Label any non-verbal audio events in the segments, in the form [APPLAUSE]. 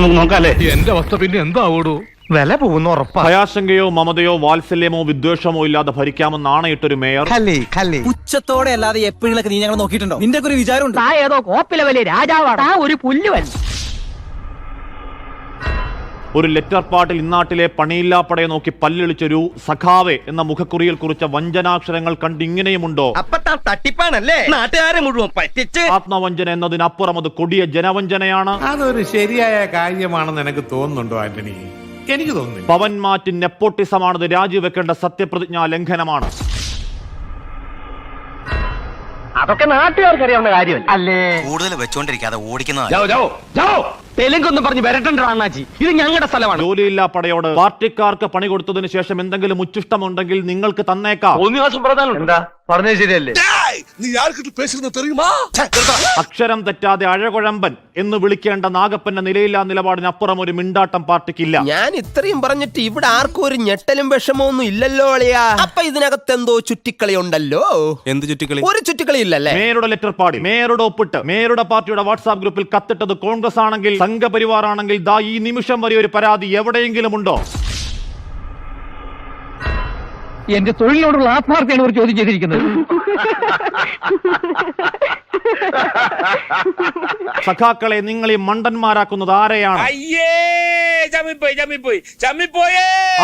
നമുക്ക് നോക്കാല്ലേ? എന്റെ അവസ്ഥ പിന്നെ എന്താവൂടൂ? വില പോകുന്ന ഉറപ്പാ. ഭയാശങ്കയോ മമതയോ വാത്സല്യമോ വിദ്വേഷമോ ഇല്ലാതെ ഭരിക്കാമെന്ന് നാണയിട്ടൊരു മേയർ. ഉച്ചത്തോടെ അല്ലാതെ എപ്പോഴൊക്കെ നീ ഞങ്ങൾ നോക്കിയിട്ടുണ്ടോ? നിന്റെ ഒരു വിചാരം താ ഏതോ കോപ്പിലെ വലിയ രാജാവാണ്. താ ഒരു പുല്ലുവൻ. ഒരു ലെറ്റർ പാട്ടിൽ ഇന്നാട്ടിലെ പണിയില്ലാപ്പടയെ നോക്കി പല്ലിളിച്ചൊരു സഖാവെ എന്ന മുഖക്കുറിയിൽ കുറിച്ച വഞ്ചനാക്ഷരങ്ങൾ കണ്ട് ഇങ്ങനെയുമുണ്ടോ? തട്ടിപ്പാണല്ലേ? നാട്ടുകാരെ മുഴുവൻ പറ്റിച്ച്. ആത്മവഞ്ചന എന്നതിനപ്പുറം അത് കൊടിയ ജനവഞ്ചനയാണ്. അതൊരു ശരിയായ കാര്യമാണെന്ന് എനിക്ക് തോന്നുന്നുണ്ടോ ആന്റണി? എനിക്ക് തോന്നുന്നു പവൻ മാറ്റി നെപ്പോട്ടിസമാണത് രാജിവെക്കേണ്ട സത്യപ്രതിജ്ഞാ ലംഘനമാണ്. അതൊക്കെ നാട്ടുകാർക്ക് അറിയാവുന്ന കാര്യമല്ല? അല്ലേ കൂടുതൽ വെച്ചോണ്ടിരിക്കാതെ ഓടിക്കുന്നതാണ് തെലുങ്കൊന്നും പറഞ്ഞ് വരട്ടണ്ട അണ്ണാജി. ഇത് ഞങ്ങളുടെ സ്ഥലമാണ്. ജോലിയില്ലാ പടയോട് പാർട്ടിക്കാർക്ക് പണി കൊടുത്തതിന് ശേഷം എന്തെങ്കിലും ഉച്ചിഷ്ടമുണ്ടെങ്കിൽ നിങ്ങൾക്ക് തന്നേക്കാം. എന്താ? പറഞ്ഞത് ശരിയല്ലേ? അക്ഷരം തെറ്റാതെ അഴകുഴമ്പൻ എന്ന് വിളിക്കേണ്ട നാഗപ്പന്റെ നിലയില്ലാ നിലപാടിനപ്പുറം ഒരു മിണ്ടാട്ടം പാർട്ടിക്കില്ല. ഞാൻ ഇത്രയും പറഞ്ഞിട്ട് ഇവിടെ ആർക്കും ഒരു ഞെട്ടലും വിഷമോ ഒന്നും ഇല്ലല്ലോ അളിയാ. അപ്പൊ ഇതിനകത്ത് എന്തോ ചുറ്റിക്കളി ഉണ്ടല്ലോ. എന്ത് ചുറ്റിക്കളി? ഒരു ചുറ്റിക്കളി ഇല്ലല്ലേ? മേയറുടെ ലെറ്റർ പാടി മേയറുടെ ഒപ്പിട്ട് മേയറുടെ പാർട്ടിയുടെ വാട്സാപ്പ് ഗ്രൂപ്പിൽ കത്തിട്ടത് കോൺഗ്രസ് ആണെങ്കിൽ സംഘപരിവാർ ആണെങ്കിൽ ദാ ഈ നിമിഷം വരെ ഒരു പരാതി എവിടെയെങ്കിലും ഉണ്ടോ? എന്റെ തൊഴിലിനോടുള്ള ആത്മാർത്ഥയാണ് ഇവർ ചോദ്യം ചെയ്തിരിക്കുന്നത്. സഖാക്കളെ നിങ്ങൾ ഈ മണ്ടന്മാരാക്കുന്നത് ആരെയാണ്?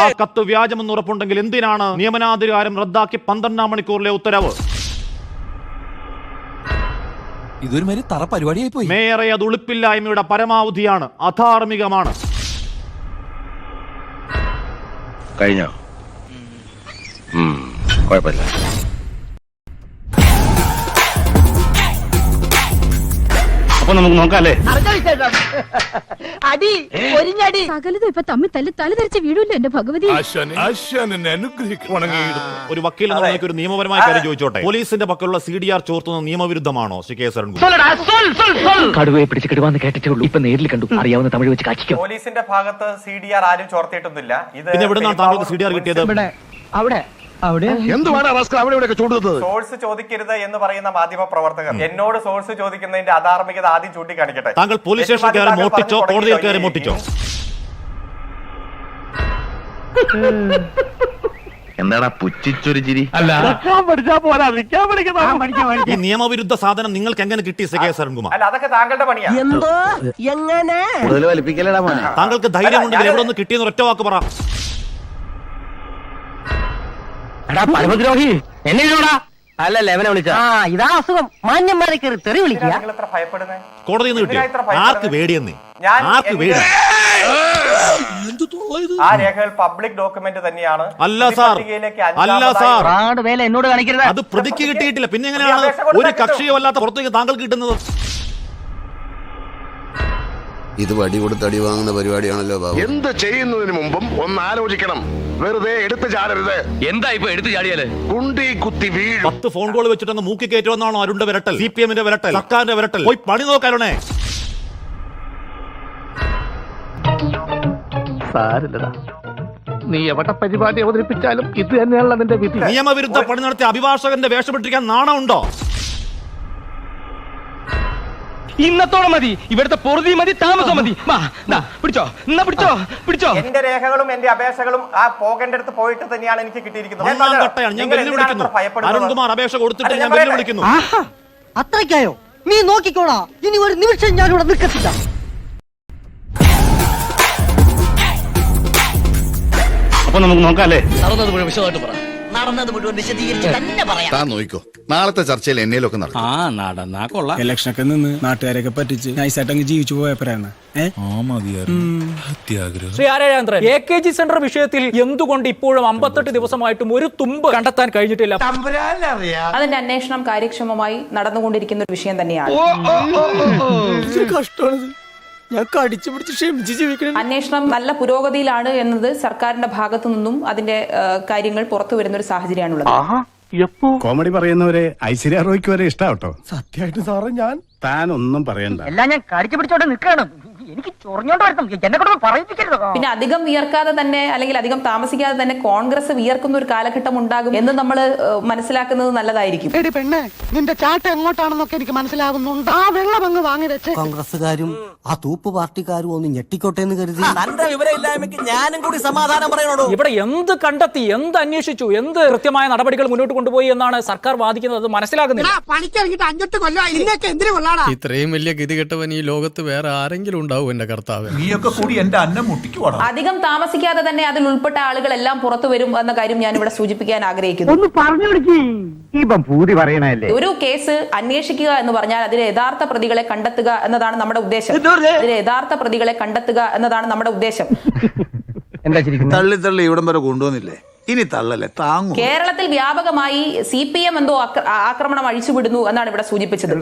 ആ കത്ത് വ്യാജമെന്ന് ഉറപ്പുണ്ടെങ്കിൽ എന്തിനാണ് നിയമനാധികാരം റദ്ദാക്കി പന്ത്രണ്ടാം മണിക്കൂറിലെ ഉത്തരവ്? ഇതൊരു മാതിരി തറ പരിപാടിയായി പോയി മേയറെ അത് ഉളുപ്പില്ലായ്മയുടെ പരമാവധിയാണ് അധാർമികമാണ്. കഴിഞ്ഞോ? കുഴപ്പമില്ല. അപ്പൊ നമുക്ക് നോക്കാല്ലേ? അടി ഒരിഞ്ഞടി. സകലതും ഇപ്പൊ തമ്മിൽ തല്ലി തല തിരിച്ച് വീഴൂല്ലോ എന്റെ ഭഗവതി. ഒരു വക്കീൽ എന്നുള്ള നിലയ്ക്ക് ഒരു നിയമപരമായ കാര്യം ചോദിച്ചോട്ടെ? പോലീസിന്റെ പക്കലുള്ള സി ഡി ആർ ചോർത്തുന്ന നിയമവിരുദ്ധമാണോ ശ്രീ കെ കടുവയെ പിടിച്ച് കിടുവാന്ന് കേട്ടിട്ടേ ഉള്ളൂ ഇപ്പൊ നേരിൽ കണ്ടു. അറിയാവുന്ന തമിഴ് വെച്ച് കാച്ചിക്കും. പോലീസിന്റെ ഭാഗത്ത് സി ഡി ആർ ആരും ചോർത്തിയിട്ടൊന്നുമില്ല. ഇത് പിന്നെ നിന്നാണ് താങ്കൾക്ക് സി ഡി ആർ കിട്ടിയത്? അവിടെ. സോഴ്സ് ചോദിക്കരുത് എന്ന് പറയുന്ന മാധ്യമ പ്രവർത്തകർ. എന്നോട് സോഴ്സ് ചോദിക്കുന്നതിന്റെ അധാർമികത ആദ്യം ചൂണ്ടിക്കാണിക്കട്ടെ. താങ്കൾ പോലീസ് സ്റ്റേഷനിൽ കയറി മോട്ടിച്ചോ കോടതിയിൽ കയറി മോട്ടിച്ചോ എന്താടാ പുച്ഛിച്ചൊരു ചിരി? ഈ നിയമവിരുദ്ധ സാധനം നിങ്ങൾക്ക് എങ്ങനെ കിട്ടി ശ്രീ കെ സരൺകുമാർ അല്ല അതൊക്കെ താങ്കളുടെ പണിയാണ് എന്തോ? എങ്ങനെ? കൂടുതൽ വലിപ്പിക്കലടാ മോനെ. താങ്കൾക്ക് ധൈര്യം ഉണ്ടെങ്കിൽ എവിടെ നിന്ന് കിട്ടിയെന്ന് ഒറ്റ വാക്ക് പറ. എടാ പരമദ്രോഹി എന്നെ ഇല്ലൂടാ അല്ലല്ല എവനെ വിളിച്ച. ആ ഇതാ അസുഖം. മാന്യന്മാരെ കയറി തെറി വിളിക്കുക. കിട്ടിയോ? ആർക്ക് പേടിയെന്ന് ആർക്ക് പേടി ആ രേഖകൾ പബ്ലിക് ഡോക്യുമെന്റ് തന്നെയാണ്. അല്ല സാർ. അല്ല സാർ. വേല എന്നോട് കാണിക്കരുത്. അത് പ്രതിക്ക് കിട്ടിയിട്ടില്ല. പിന്നെ എങ്ങനെയാണ് ഒരു കക്ഷിയോ അല്ലാത്ത പുറത്തേക്ക് താങ്കൾക്ക് കിട്ടുന്നത്? ഇത് വടി കൊടുത്ത് അടി വാങ്ങുന്ന പരിപാടിയാണല്ലോ ബാബു. എന്ത് ചെയ്യുന്നതിന് മുമ്പും ഒന്ന് ആലോചിക്കണം. വെറുതെ എടുത്തു ചാടരുത്. എന്താ ഇപ്പൊ എടുത്തു ചാടിയാൽ? കുണ്ടി കുത്തി വീഴും. പത്ത് ഫോൺ കോൾ വെച്ചിട്ടങ്ങ് മൂക്കി കയറ്റുമെന്നാണോ അരുണിന്റെ വിരട്ടൽ? സി പി എമ്മിന്റെ വിരട്ടൽ. സർക്കാരിന്റെ വിരട്ടൽ. പോയി പണി നോക്കാരുണേ സാരില്ലടാ. നീ എവിടെ പരിപാടി അവതരിപ്പിച്ചാലും ഇത് തന്നെയാണല്ലോ നിന്റെ വിധി. നിയമവിരുദ്ധ പണി നടത്തിയ അഭിഭാഷകന്റെ വേഷപ്പെട്ടിരിക്കാൻ നാണമുണ്ടോ? ഇന്നത്തോടെ മതി. ഇവിടുത്തെ പൊറുതി മതി താമസം മതി. പിടിച്ചോ. എന്നാ പിടിച്ചോ പിടിച്ചോ. എന്റെ രേഖകളും എന്റെ അപേക്ഷകളും ആ പോകേണ്ട അടുത്ത് പോയിട്ട് തന്നെയാണ് എനിക്ക് കിട്ടിയിരിക്കുന്നത്. അത്രയ്ക്കായോ? നീ നോക്കിക്കോളാ. ഇനി ഒരു നിമിഷം ഞാൻ ഇവിടെ നിൽക്കത്തില്ല. അപ്പൊ നമുക്ക് നോക്കാം അല്ലേ? വിശദമായിട്ട് പറ. നടന്നത് മുഴുവൻ വിശദീകരിച്ച് തന്നെ പറയാം. താൻ നോക്കിക്കോ നാളത്തെ ചർച്ചയിൽ എന്നേലൊക്കെ നടക്കും. ആ നടന്നാ കൊള്ളാം. ഇലക്ഷനൊക്കെ നിന്ന് നാട്ടുകാരൊക്കെ പറ്റിച്ച് നൈസായിട്ടങ്ങ് ജീവിച്ചു പോയപ്പോഴാണ്. ഏഹ് ശ്രീ ആരാചന്ദ്രൻ എ കെ ജി സെന്റർ വിഷയത്തിൽ എന്തുകൊണ്ട് ഇപ്പോഴും അമ്പത്തെട്ട് ദിവസമായിട്ടും ഒരു തുമ്പ് കണ്ടെത്താൻ കഴിഞ്ഞിട്ടില്ല? അതിന്റെ അന്വേഷണം കാര്യക്ഷമമായി നടന്നുകൊണ്ടിരിക്കുന്ന ഒരു വിഷയം തന്നെയാണ്. കഷ്ടമാണ് ഞാൻ കടിച്ചു പിടിച്ച് ക്ഷമിച്ച് ജീവിക്കണം. അന്വേഷണം നല്ല പുരോഗതിയിലാണ് എന്നത് സർക്കാരിന്റെ ഭാഗത്തു നിന്നും അതിന്റെ കാര്യങ്ങൾ പുറത്തു വരുന്ന ഒരു സാഹചര്യമാണുള്ളത്. കോമഡി പറയുന്നവരെ ഐശ്വര്യ റോയ്ക്ക് വരെ ഇഷ്ടാവട്ടോ? സത്യമായിട്ട് സാറേ ഞാൻ താൻ ഒന്നും പറയണ്ട. എല്ലാം ഞാൻ കടിച്ചു പിടിച്ചോണ്ട് നിൽക്കണം എനിക്ക് ചൊറിഞ്ഞോണ്ട് വരണം എന്നെ കൊണ്ട് പറയിപ്പിക്കരുത് പിന്നെ അധികം വിയർക്കാതെ തന്നെ അല്ലെങ്കിൽ അധികം താമസിക്കാതെ തന്നെ കോൺഗ്രസ് വിയർക്കുന്ന ഒരു കാലഘട്ടം ഉണ്ടാകും എന്ന് നമ്മൾ മനസ്സിലാക്കുന്നത് നല്ലതായിരിക്കും. എടി പെണ്ണെ നിന്റെ ചാട്ട എങ്ങോട്ടാണെന്നൊക്കെ എനിക്ക് മനസ്സിലാകുന്നുണ്ട് ആ വെള്ളം അങ്ങ് വാങ്ങി വെച്ച്. കോൺഗ്രസ്സുകാരും ആ തൂപ്പ് പാർട്ടിക്കാരും ഒന്ന് ഞെട്ടിക്കോട്ടെ എന്ന് കരുതി. നല്ല വിവരമില്ലായ്മയ്ക്ക് ഞാനും കൂടി സമാധാനം പറയണോ ഇവിടെ എന്ത് കണ്ടെത്തി എന്ത് അന്വേഷിച്ചു എന്ത് കൃത്യമായ നടപടികൾ മുന്നോട്ട് കൊണ്ടുപോയി എന്നാണ് സർക്കാർ വാദിക്കുന്നത് അത് മനസ്സിലാകുന്നില്ല. പണിക്കിറങ്ങിട്ട് അഞ്ചെട്ട് കൊല്ലം ഇതിനൊക്കെ എന്തിനു കൊള്ളാടാ ഇത്രയും വലിയ ഗതികെട്ടവൻ ഈ ലോകത്ത് വേറെ ആരെങ്കിലും ഉണ്ടാവും എന്റെ കർത്താവ്. നീയൊക്കെ കൂടി എന്റെ അന്നം മുട്ടിക്കുവാടാ. അധികം താമസിക്കാതെ തന്നെ അതിൽ ഉൾപ്പെട്ട ആളുകളെല്ലാം പുറത്തു വരും എന്ന കാര്യം ഞാൻ ഇവിടെ സൂചിപ്പിക്കാൻ ആഗ്രഹിക്കുന്നു. ഒന്ന് പറഞ്ഞു കൊടുക്കി ഇപ്പം പൂതി പറയണല്ലേ ഒരു കേസ് അന്വേഷിക്കുക എന്ന് പറഞ്ഞാൽ അതിലെ യഥാർത്ഥ പ്രതികളെ കണ്ടെത്തുക എന്നതാണ് നമ്മുടെ ഉദ്ദേശം. അതിലെ യഥാർത്ഥ പ്രതികളെ കണ്ടെത്തുക എന്നതാണ് നമ്മുടെ ഉദ്ദേശം. എന്താ തള്ളി തള്ളി ഇവിടം വരെ കൊണ്ടുവന്നില്ലേ? ഇനി തള്ളല്ലേ താങ്ങും. കേരളത്തിൽ വ്യാപകമായി സി പി എം എന്തോ ആക്രമണം അഴിച്ചുവിടുന്നു എന്നാണ് ഇവിടെ സൂചിപ്പിച്ചത്.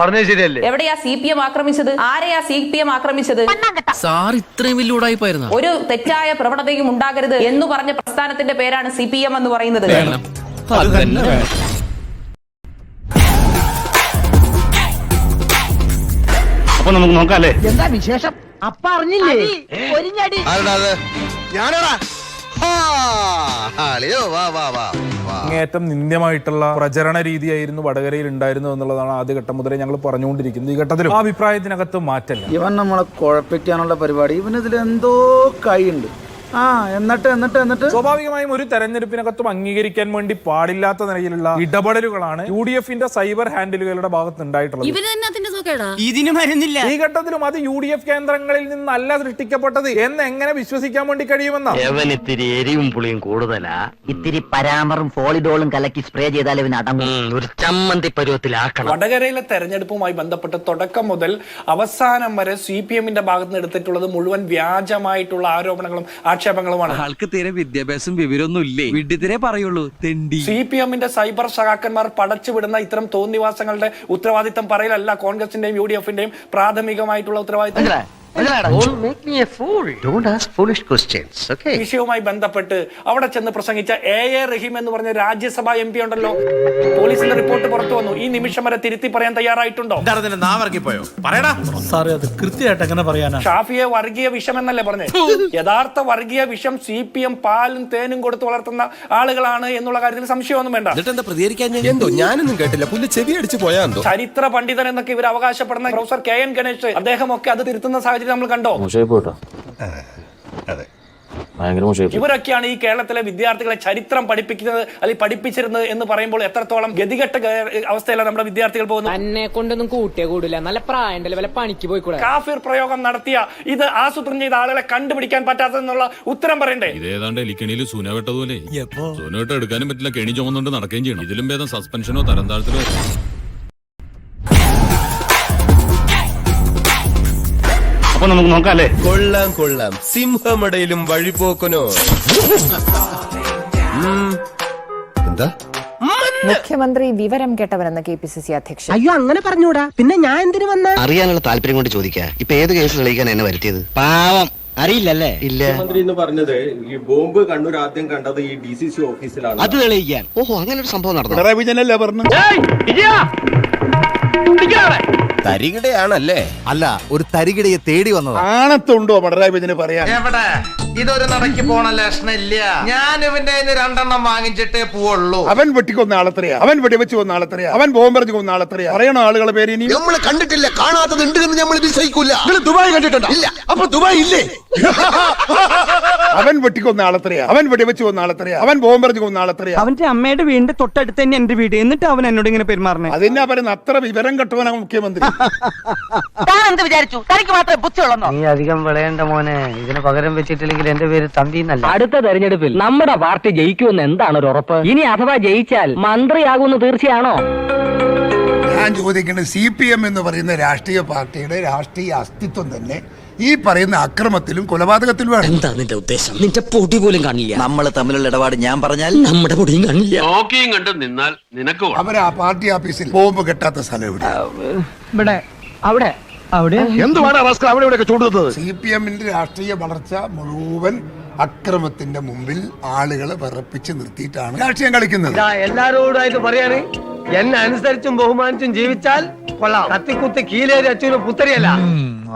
പറഞ്ഞത് ശരിയല്ലേ? എവിടെയാ സി പി എം ആക്രമിച്ചത്? ആരെയാ സി പി എം ആക്രമിച്ചത്? സാർ ഇത്രയും വലിയ ഒരു തെറ്റായ പ്രവണതയും ഉണ്ടാകരുത് എന്ന് പറഞ്ഞ പ്രസ്ഥാനത്തിന്റെ പേരാണ് സി പി എം എന്ന് പറയുന്നത്. അപ്പൊ നമുക്ക് നോക്കാം അല്ലേ? എന്താ വിശേഷം? അപ്പ അറിഞ്ഞില്ലേ? ഞാനടാ? വാ വാ വാ അങ്ങേയറ്റം നിന്ദ്യമായിട്ടുള്ള പ്രചരണ രീതിയായിരുന്നു വടകരയിൽ ഉണ്ടായിരുന്നു എന്നുള്ളതാണ് ആദ്യ ഘട്ടം മുതലേ ഞങ്ങൾ പറഞ്ഞുകൊണ്ടിരിക്കുന്നത് ഈ ഘട്ടത്തിൽ ആ അഭിപ്രായത്തിനകത്ത് മാറ്റല്ല ഇവൻ നമ്മളെ കുഴപ്പിക്കാനുള്ള പരിപാടി. ഇവനിതിൽ എന്തോ കൈയുണ്ട്. ആ എന്നിട്ട് എന്നിട്ട് എന്നിട്ട്? സ്വാഭാവികമായും ഒരു തെരഞ്ഞെടുപ്പിനകത്തും അംഗീകരിക്കാൻ വേണ്ടി പാടില്ലാത്ത നിലയിലുള്ള ഇടപെടലുകളാണ് യു ഡി എഫിന്റെ സൈബർ ഹാൻഡിലുകളുടെ ഭാഗത്ത് ഉണ്ടായിട്ടുള്ളത് ഇതിന് മരുന്നില്ല. ഈ ഘട്ടത്തിലും അത് യു ഡി എഫ് കേന്ദ്രങ്ങളിൽ നിന്നല്ല സൃഷ്ടിക്കപ്പെട്ടത്. എന്ന് എങ്ങനെ വിശ്വസിക്കാൻ വേണ്ടി കഴിയുമെന്നാണ് ഇത്തിരി എരിവും പുളിയും കൂടുതലാ? ഇത്തിരി പരാമറും ഫോളിഡോളും കലക്കി സ്പ്രേ ചെയ്താൽ ഇവൻ അടങ്ങും. ഒരു ചമ്മന്തി പരുവത്തിലാക്കണം. വടകരയിലെ തെരഞ്ഞെടുപ്പുമായി ബന്ധപ്പെട്ട് തുടക്കം മുതൽ അവസാനം വരെ സി പി എമ്മിന്റെ ഭാഗത്ത് നിന്ന് എടുത്തിട്ടുള്ളത് മുഴുവൻ വ്യാജമായിട്ടുള്ള ആരോപണങ്ങളും ആക്ഷേപങ്ങളുമാണ്. ആൾക്ക് തീരെ വിദ്യാഭ്യാസം വിവരമൊന്നും ഇല്ലേ? വിഡ്ഢിത്തിരെ പറയുള്ളൂ തെണ്ടി. സി പി എമ്മിന്റെ സൈബർ സഖാക്കന്മാർ പടച്ചുവിടുന്ന ഇത്തരം തോന്നിവാസങ്ങളുടെ ഉത്തരവാദിത്തം പറയലല്ല കോൺഗ്രസിന്റെയും യു ഡി എഫിന്റെയും പ്രാഥമികമായിട്ടുള്ള ഉത്തരവാദിത്തം. വിഷയവുമായി ബന്ധപ്പെട്ട് അവിടെ ചെന്ന് പ്രസംഗിച്ച എ എ റഹീം എന്ന് പറഞ്ഞ രാജ്യസഭാ എം പി ഉണ്ടല്ലോ. പോലീസിന്റെ റിപ്പോർട്ട് പുറത്തു വന്നു. ഈ നിമിഷം വരെ തിരുത്തി പറയാൻ തയ്യാറായിട്ടുണ്ടോ? കൃത്യമായിട്ട് എങ്ങനെ പറയാനാ? ഷാഫിയെ വർഗീയ വിഷം എന്നല്ലേ പറഞ്ഞേ? യഥാർത്ഥ വർഗീയ വിഷം സി പി എം പാലും തേനും കൊടുത്തു വളർത്തുന്ന ആളുകളാണ് എന്നുള്ള കാര്യത്തിൽ സംശയമൊന്നും വേണ്ട. എന്നിട്ടെന്താ പ്രതികരിക്കാൻ എന്തോ ഞാനൊന്നും കേട്ടില്ല. പുല്ല് ചെവി അടിച്ചു പോയാ ചരിത്ര പണ്ഡിതൻ എന്നൊക്കെ ഇവർ അവകാശപ്പെടുന്ന പ്രൊഫസർ കെ എൻ ഗണേഷ് അദ്ദേഹം ഒക്കെ അത് തിരുത്തുന്ന സാഹചര്യം നമ്മൾ കണ്ടോ? ഇവരൊക്കെയാണ് ഈ കേരളത്തിലെ വിദ്യാർത്ഥികളെ ചരിത്രം പഠിപ്പിക്കുന്നത് അല്ലെങ്കിൽ പഠിപ്പിച്ചിരുന്നത് എന്ന് പറയുമ്പോൾ എത്രത്തോളം ഗതികെട്ട അവസ്ഥയിലാണ് നമ്മുടെ വിദ്യാർത്ഥികൾ പോകുന്നത്? എന്നെ കൊണ്ടൊന്നും കൂട്ടിയ കൂടില്ല നല്ല പ്രായണ്ടല്ലേ വല്ല പണിക്ക് പോയിക്കൂടെ? കാഫിർ പ്രയോഗം നടത്തിയ ഇത് ആസൂത്രണം ചെയ്ത ആളുകളെ കണ്ടുപിടിക്കാൻ പറ്റാത്തതെന്നുള്ള ഉത്തരം പറയണ്ടേ? ഇതേതാണ്ട് എലിക്കണിയിൽ സൂനവെട്ടതുപോലെ സുനവെട്ട എടുക്കാനും പറ്റില്ല കെണി ചുമന്നുകൊണ്ട് നടക്കുകയും ചെയ്യണം. ഇതിലും ഭേദം സസ്പെൻഷനോ തരം താഴ്ത്തലോ അപ്പൊ നമുക്ക് നോക്കാം അല്ലേ? കൊള്ളാം കൊള്ളാം. സിംഹമടയിലും വഴിപോക്കനോ? എന്താ? മുഖ്യമന്ത്രി വിവരം കേട്ടവരെന്ന് കെ പി സി സി അധ്യക്ഷൻ. അയ്യോ അങ്ങനെ പറഞ്ഞൂടാ. പിന്നെ ഞാൻ എന്തിനു വന്ന? അറിയാനുള്ള താല്പര്യം കൊണ്ട് ചോദിക്കാ. ഇപ്പൊ ഏത് കേസ് തെളിയിക്കാൻ എന്നെ വരുത്തിയത്? പാവം. അറിയില്ലല്ലേ? ഇല്ല. മന്ത്രി എന്ന് പറഞ്ഞത് ഈ ബോംബ് കണ്ണൂർ ആദ്യം കണ്ടത് ഈ ഡി സി സി ഓഫീസിലാണ്. അത് തെളിയിക്കാൻ. ഓഹോ അങ്ങനെ ഒരു സംഭവം നടന്നു? വിജയനല്ലേ പറഞ്ഞു തരികിടയാണല്ലേ? അല്ല ഒരു തരികിടയെ തേടി വന്നത്. ആണത്തുണ്ടോ പിണറായി വിജയന് പറയാൻ? എവിടെ? ഇതൊരു നടക്കി പോണ ലക്ഷണില്ല. ഞാൻ ഇവന്റെ കയ്യിന്ന് രണ്ടെണ്ണം വാങ്ങിച്ചിട്ടേ പോവുള്ളൂ. അവൻ വെട്ടിക്കൊന്ന ആളത്രയാ. അവൻ വെടിവെച്ച് കൊന്ന ആളത്രയാ. അവൻ ബോംബെറിഞ്ഞ് കൊന്ന ആളത്രയാ. അറിയണ ആളുകളെ പേര് ഇനി നമ്മൾ കണ്ടിട്ടില്ല. കാണാത്തത് ഉണ്ട് എന്ന് നമ്മൾ വിശ്വസിക്കൂല. ദുബായ് കണ്ടിട്ടുണ്ടോ? ഇല്ല. അപ്പൊ ദുബായ് ഇല്ലേ? അവൻ വെട്ടിക്കൊന്ന ആളത്രയാ. അവൻ വെടിവെച്ച് കൊന്ന ആളത്രയാ. അവൻ ബോംബെറിഞ്ഞ് കൊന്ന ആളത്രയാ. അവന്റെ അമ്മയുടെ വീടിന്റെ തൊട്ടടുത്ത് തന്നെ എന്റെ വീട്. എന്നിട്ട് അവൻ എന്നോട് ഇങ്ങനെ പെരുമാറണേ അതിനാ പറയുന്ന അത്ര വിവരം കെട്ടവനാ മുഖ്യമന്ത്രി. [LAUGHS] എന്ത് വിചാരിച്ചു? തനിക്ക് മാത്രമേ ബുദ്ധിയുള്ളൂ നീ അധികം വിളയേണ്ട മോനെ. ഇതിന് പകരം വെച്ചിട്ടില്ലെങ്കിൽ എന്റെ പേര് തമ്പി എന്നല്ല അടുത്ത തെരഞ്ഞെടുപ്പിൽ നമ്മുടെ പാർട്ടി ജയിക്കുമെന്ന് എന്താണ് ഒരു ഉറപ്പ്? ഇനി അഥവാ ജയിച്ചാൽ മന്ത്രിയാകുമെന്ന് തീർച്ചയാണോ? ഞാൻ ചോദിക്കുന്നത് സി പി എം എന്ന് പറയുന്ന രാഷ്ട്രീയ പാർട്ടിയുടെ രാഷ്ട്രീയ അസ്തിത്വം തന്നെ ഈ പറയുന്ന അക്രമത്തിലും കൊലപാതകത്തിലുമാണ് എന്താ നിന്റെ ഉദ്ദേശം? നിന്റെ പൊടി പോലും കാണില്ല. നമ്മൾ തമ്മിലുള്ള ഇടപാട് ഞാൻ പറഞ്ഞാൽ? നമ്മുടെ പൊടിയും കാണില്ല. നോക്കിയും കണ്ട് നിന്നാൽ നിനക്ക് അവർ ആ പാർട്ടി ഓഫീസിൽ ബോംബ് കെട്ടാത്ത സ്ഥലം ഇവിടെ ഇവിടെ അവിടെ. അവിടെ? എന്തുവാണ് അവിടെ ഇവിടെ സി പി എമ്മിന്റെ രാഷ്ട്രീയ വളർച്ച മുഴുവൻ അക്രമത്തിന്റെ മുമ്പിൽ ആളുകളെ വിറപ്പിച്ച് നിർത്തിയിട്ടാണ് രാഷ്ട്രീയം കളിക്കുന്നത്. എല്ലാരോടായിട്ട് പറയാണ്. എന്നെ അനുസരിച്ചും ബഹുമാനിച്ചും ജീവിച്ചാൽ കൊള്ളാം. കത്തിക്കുത്തി കീലേരി അച്ഛനും പുത്തരിയല്ല.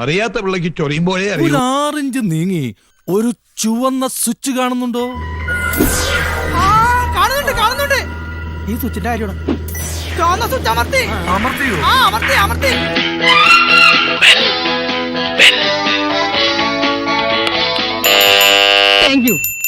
അറിയാത്ത പിള്ളക്ക് ചൊറിയുമ്പോഴേ ഒരു ആറിഞ്ച് നീങ്ങി ഒരു ചുവന്ന സ്വിച്ച് കാണുന്നുണ്ടോ? കാണുന്നുണ്ട് കാണുന്നുണ്ട്. ഈ സ്വിച്ചിന്റെ കാര്യമാണ്. ചുവന്ന സ്വിച്ച് അമർത്തി. അമർത്തിയോ? ആ അമർത്തി അമർത്തി.